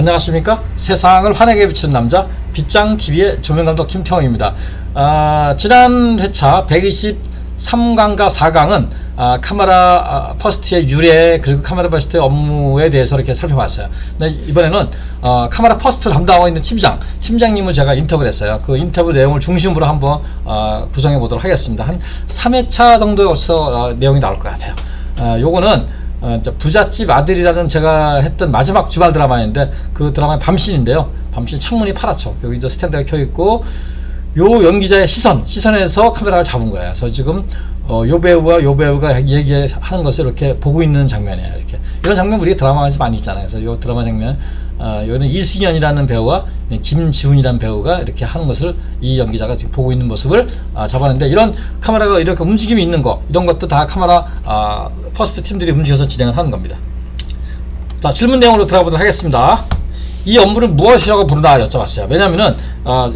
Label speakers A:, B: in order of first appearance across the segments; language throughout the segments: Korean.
A: 안녕하십니까? 세상을 환하게 비추는 남자 빗장TV의 조명감독 김태형입니다. 아, 지난 회차 123강과 4강은 아, 카메라 아, 퍼스트의 유래 그리고 카메라 퍼스트의 업무에 대해서 이렇게 살펴봤어요. 근데 이번에는 어, 카메라 퍼스트를 담당하고 있는 팀장, 팀장님을 제가 인터뷰를 했어요. 그 인터뷰 내용을 중심으로 한번 어, 구성해 보도록 하겠습니다. 한 3회차 정도에 걸쳐 어, 내용이 나올 것 같아요. 어, 요거는 어, 부잣집 아들이라는 제가 했던 마지막 주말 드라마인데 그 드라마의 밤신인데요. 밤신 창문이 파랗죠. 여기 이제 스탠드가 켜 있고 요 연기자의 시선, 시선에서 카메라를 잡은 거예요. 그래서 지금 어, 요 배우와 요 배우가 얘기하는 것을 이렇게 보고 있는 장면이에요. 이렇게 이런 장면 우리 드라마에서 많이 있잖아요. 그래서 요 드라마 장면, 어, 여기는 이승연이라는 배우와 김지훈이라는 배우가 이렇게 하는 것을 이 연기자가 지금 보고 있는 모습을 아, 잡았는데 이런 카메라가 이렇게 움직임이 있는 거 이런 것도 다 카메라 아, 퍼스트 팀들이 움직여서 진행을 하는 겁니다. 자 질문 내용으로 들어가보도록 하겠습니다. 이 업무를 무엇이라고 부르나 여쭤봤어요. 왜냐하면은 아,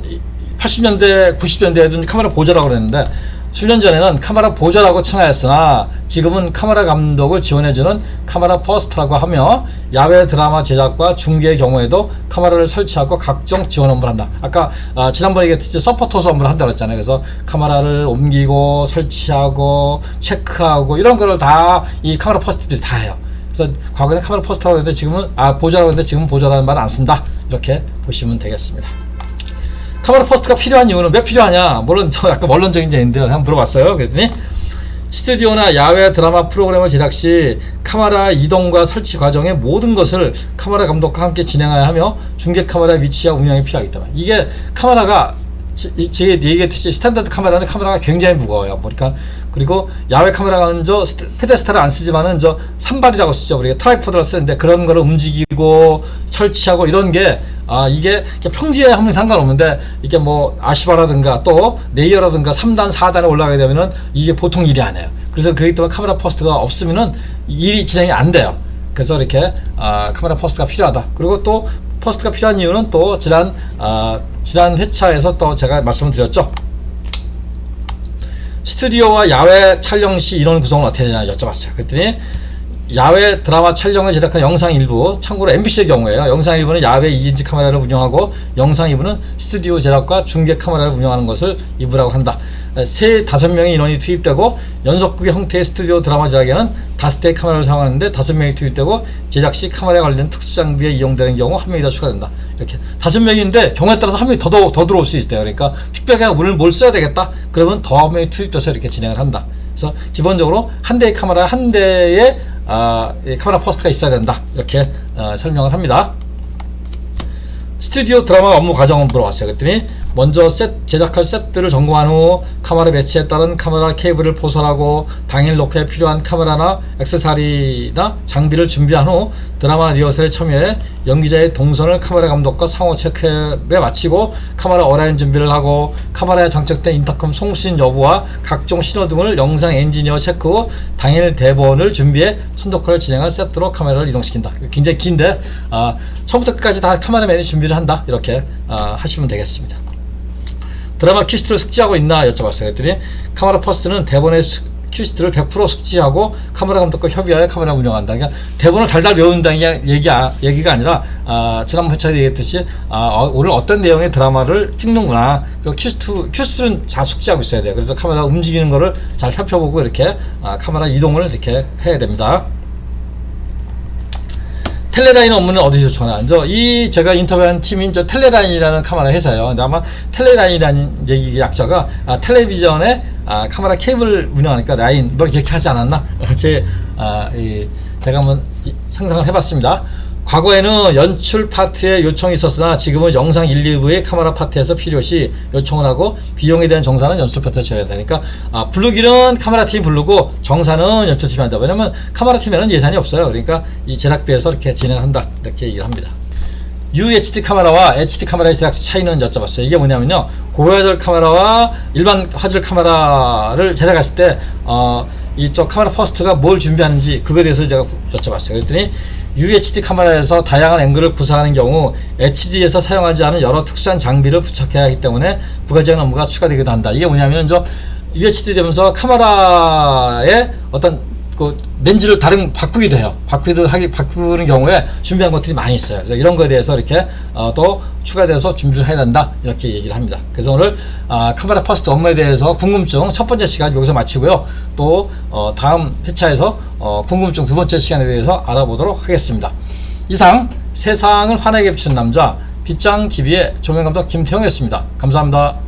A: 80년대, 90년대에도 카메라 보조라고 그랬는데 수년 전에는 카메라 보조라고稱하였으나 지금은 카메라 감독을 지원해주는 카메라 퍼스트라고 하며 야외 드라마 제작과 중계의 경우에도 카메라를 설치하고 각종 지원 업무를 한다. 아까 아, 지난번에 얘기했듯이 서포터스 업무를 한다고 했잖아요. 그래서 카메라를 옮기고 설치하고 체크하고 이런 거를 다 이 카메라 퍼스트들이 다 해요. 그래서 과거에는 카메라 퍼스트라고 했는데 지금은 아 보조라고 했는데 지금은 보조라는 말 안 쓴다. 이렇게 보시면 되겠습니다. 카메라 퍼스트가 필요한 이유는 왜 필요하냐? 물론 저 약간 원론적인 얘기인데 한번 물어봤어요. 그랬더니 스튜디오나 야외 드라마 프로그램을 제작 시 카메라 이동과 설치 과정의 모든 것을 카메라 감독과 함께 진행해야 하며 중계 카메라 위치와 운영이 필요하기 때문에 이게 카메라가 제- 얘기했듯이 스탠다드 카메라는 카메라가 굉장히 무거워요. 그러니까 그리고 야외 카메라는 저 페데스탈을 안 쓰지만은 저 산발이라고 쓰죠. 우리가 트라이포드를 쓰는데 그런 거를 움직이고 설치하고 이런 게 아, 이게 평지에 하면 상관없는데 이게 뭐 아시바라든가 또 네이어라든가 3단, 4단에 올라가게 되면은 이게 보통 일이 아니에요. 그래서 때문에 카메라 퍼스트가 없으면은 일이 진행이 안 돼요. 그래서 이렇게 아, 카메라 퍼스트가 필요하다. 그리고 또 퍼스트가 필요한 이유는 또 지난 아, 지난 회차에서 또 제가 말씀드렸죠. 스튜디오와 야외 촬영 시 인원 구성은 어떻게 되냐 여쭤봤어요. 그랬더니 야외 드라마 촬영을 제작한 영상 일부, 참고로 MBC의 경우에요. 영상 일부는 야외 2인치 카메라를 운영하고 영상 일부는 스튜디오 제작과 중계 카메라를 운영하는 것을 일부라고 한다. 세 다섯 명의 인원이 투입되고 연속극의 형태의 스튜디오 드라마 제작에는 대의 카메라를 사용하는데 다섯 명이 투입되고 제작 시 카메라에 관련 특수 장비에 이용되는 경우 한 명이 더 추가된다. 이렇게 다섯 명인데 경우에 따라서 한 명이 더, 더, 더 들어올 수 있어요. 그러니까 특별하게 오늘 뭘 써야 되겠다. 그러면 더 한 명이 투입돼서 이렇게 진행을 한다. 그래서 기본적으로 한 대의 카메라 한 대의 아, 이 카메라 포스트가 있어야 된다. 이렇게 아, 설명을 합니다. 스튜디오 드라마 업무 과정을 물어봤어요. 그랬더니 먼저 셋, 제작할 셋들을 점검한 후 카메라 배치에 따른 카메라 케이블을 포설하고 당일 녹화에 필요한 카메라나 액세서리나 장비를 준비한 후 드라마 리허설에 참여해 연기자의 동선을 카메라 감독과 상호 체크에 마치고 카메라 어라인 준비를 하고 카메라에 장착된 인터컴 송신 여부와 각종 신호 등을 영상 엔지니어 체크 후 당일 대본을 준비해 선독화를 진행할 세트로 카메라를 이동시킨다. 굉장히 긴데 아, 처음부터 끝까지 다 카메라맨이 준비를 한다. 이렇게 아, 하시면 되겠습니다. 드라마 퀴스트를 숙지하고 있나 여쭤봤어요. 그랬더니 카메라 퍼스트는 대본의 수- 퀴스트를 100% 숙지하고 카메라 감독과 협의하여 카메라 운영한다. 그러니까 대본을 달달 외운다는 게 얘기, 얘기가 아니라 아, 지난번 회차에 얘기했듯이 아, 어, 오늘 어떤 내용의 드라마를 찍는구나. 그 퀴스트, 퀴스트는 잘 숙지하고 있어야 돼요. 그래서 카메라 움직이는 거를 잘 살펴보고 이렇게 아, 카메라 이동을 이렇게 해야 됩니다. 텔레라인 업무는 어디서 전화? 저이 제가 인터뷰한 팀인 저 텔레라인이라는 카메라 회사예요. 근데 아마 텔레라인이라는 얘기 약자가 아, 텔레비전에 아, 카메라 케이블 운영하니까 라인 뭐 이렇게 하지 않았나? 제 아, 이, 제가 한번 이- 상상을 해봤습니다. 과거에는 연출 파트에 요청이 있었으나 지금은 영상 1, 2부의 카메라 파트에서 필요시 요청을 하고 비용에 대한 정산은 연출 파트에서 해야 되니까 아, 부르기는 카메라 팀이 부르고 정산은 연출 팀이 한다. 왜냐면 카메라 팀에는 예산이 없어요. 그러니까 이 제작비에서 이렇게 진행한다. 이렇게 얘기를 합니다. UHD 카메라와 HD 카메라의 제작 차이는 여쭤봤어요. 이게 뭐냐면요. 고화질 카메라와 일반 화질 카메라를 제작했을 때, 어, 이쪽 카메라 퍼스트가 뭘 준비하는지 그거에 대해서 제가 여쭤봤어요. 그랬더니 UHD 카메라에서 다양한 앵글을 구사하는 경우 HD에서 사용하지 않은 여러 특수한 장비를 부착해야 하기 때문에 부가적인 업무가 추가되기도 한다. 이게 뭐냐면 저 UHD 되면서 카메라에 어떤 그 렌즈를 다른 바꾸기도 해요. 바꾸기도 하기 바꾸는 경우에 준비한 것들이 많이 있어요. 그래서 이런 거에 대해서 이렇게 어, 또 추가돼서 준비를 해야 된다 이렇게 얘기를 합니다. 그래서 오늘 아, 카메라 퍼스트 업무에 대해서 궁금증 첫 번째 시간 여기서 마치고요. 또 어, 다음 회차에서 어, 궁금증 두 번째 시간에 대해서 알아보도록 하겠습니다. 이상 세상을 환하게 비춘 남자 빗장 TV의 조명감독 김태형이었습니다. 감사합니다.